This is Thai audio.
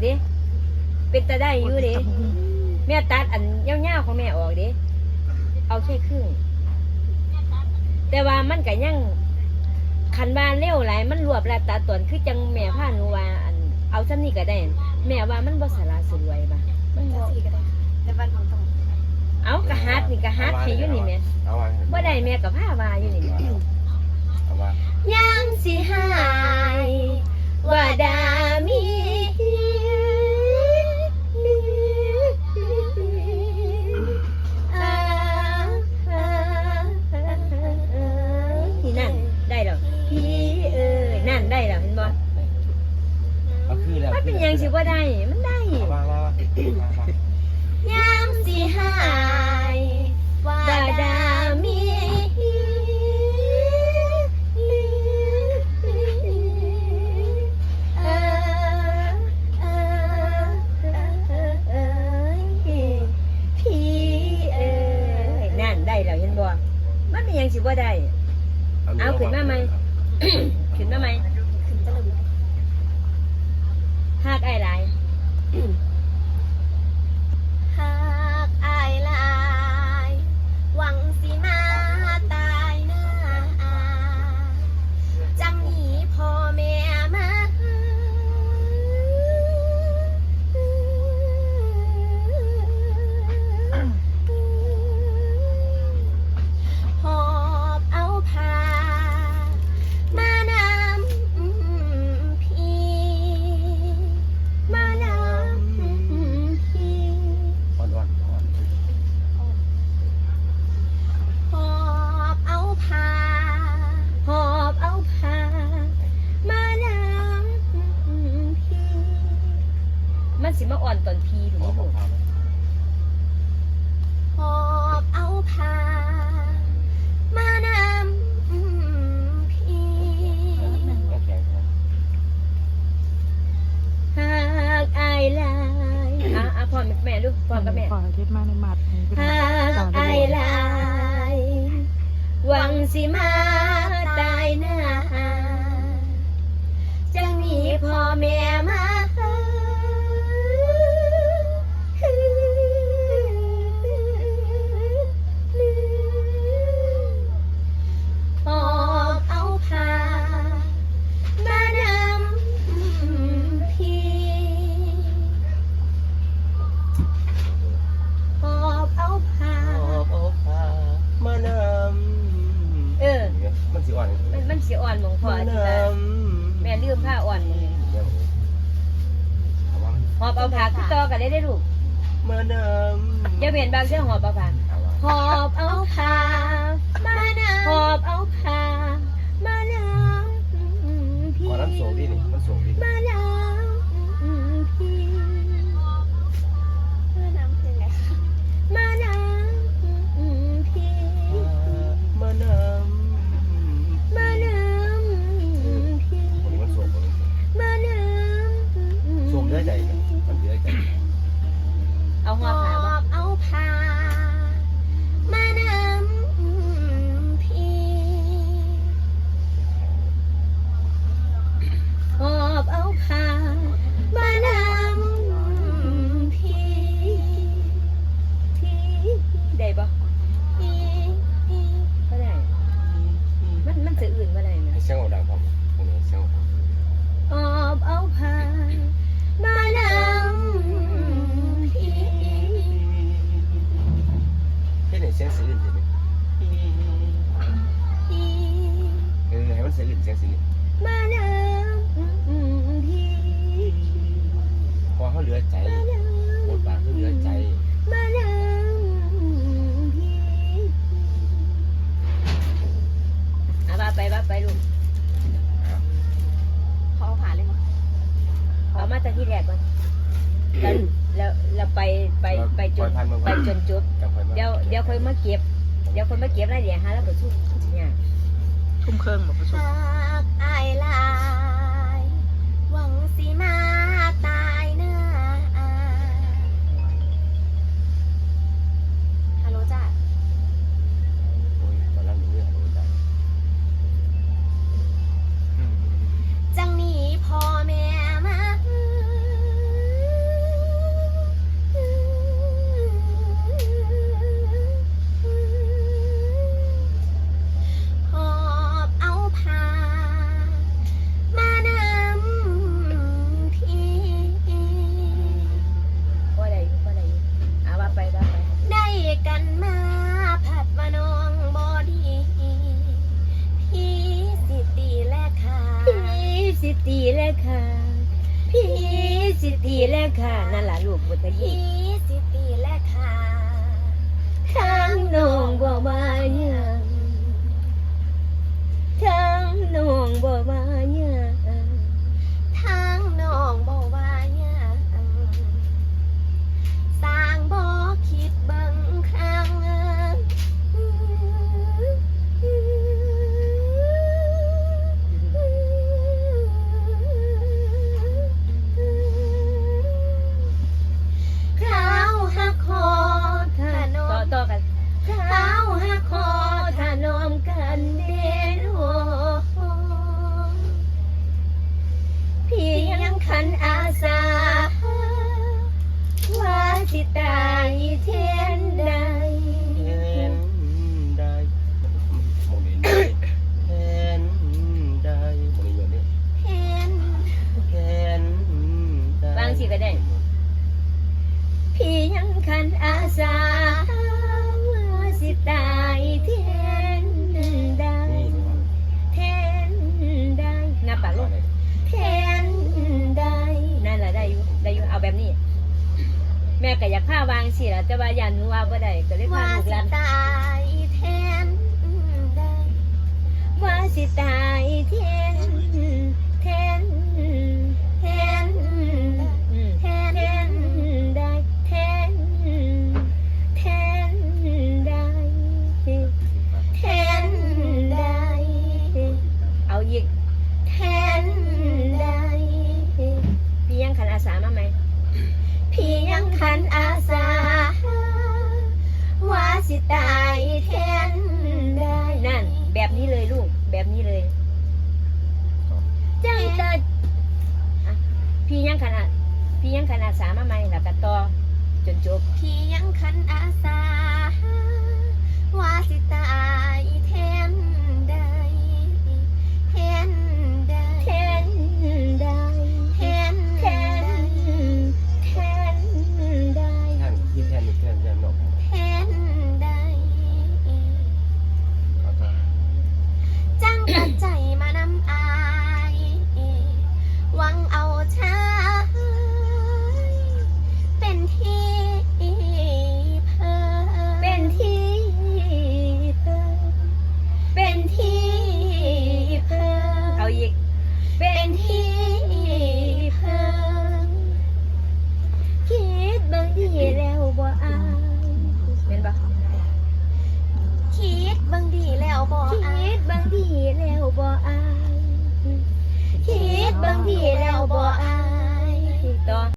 แต่ได้อยู่เด้แม่ตัดอันยาวๆของแม่ออกเด้เอาแค่ครึ่ง แต่ว่ามันก็ยังคันบานเร็วหลายมันรวบแล้วตัดตอนคือจังแม่พาหนูว่าอันเอาซ้ำนี่ก็ได้ แม่ว่ามันบ่สาระสวยบ่มันจับ่งสี่ก็ได้แต่วันของต้องเอากระฮัดนี่กระฮัดให้อยู่นี่แม่เอาวางบ่ได้แม่ก็พาว่าอยู่นี่เอาวางยังสิหายว่าดามี มันเป็นหยังสิบ่ได้ เอาขึ้นมาไหม ขึ้นมาไหมขึ้นตะลึงหากไอ้หล อ่อนตอนพีถูกไหมเอาขลูองกเขาหอบเอาผ้ามานำพี่แข็งนะหากอายหลายอะอะพ่อแม่ลูกพ่อกับแม่ขอทิศมาในหมัดนี่เป็นหากอายหลาย หวังสิมาตายหน้าจังหนีพ่อแม่ หอบเอาผ้าขึ้นต่อกันได้ได้ลูกมานำอย่าเปลี่ยนบางเสื้อหอบเอาผ้าเอาวางหอบเอาผ้ามานหอบเอาผ้ามานำพี่ก่อนน้ำโศกดินี่มันโศกดิมานำ สียงอื่นเสียงสีอื่นมานำพี่พอเขาเหลือใจบทบาทเขาเหลือใจมานำพี่เอาบ้าไปบ้าไปลูกขอเอาผ่าเลยมั้ยเอามาแต่ที่แรกก่อนแล้วแล้วแล้วไปไปไปจนไปจนจบจังค่อยมาเดี๋ยวเดี๋ยวค่อยมาเก็บเดี๋ยวค่อยมาเก็บรายละเอียดฮะแล้วก็สู้สัญญาทุ่มเครื่องบอกประสบ หากอายลาย หวังสิมา สิตีแลกค่ะ นั่นล่ะลูกบุตรยีสิตีแลกค่ะทั้งนองบ่ว่ายังทั้งนองบ่ว่า ว่าบ่ได้ก็เลยพา ษามาใหม่แล้วก็ต่อจนจบพี่ยังคันอาสา วาสิตา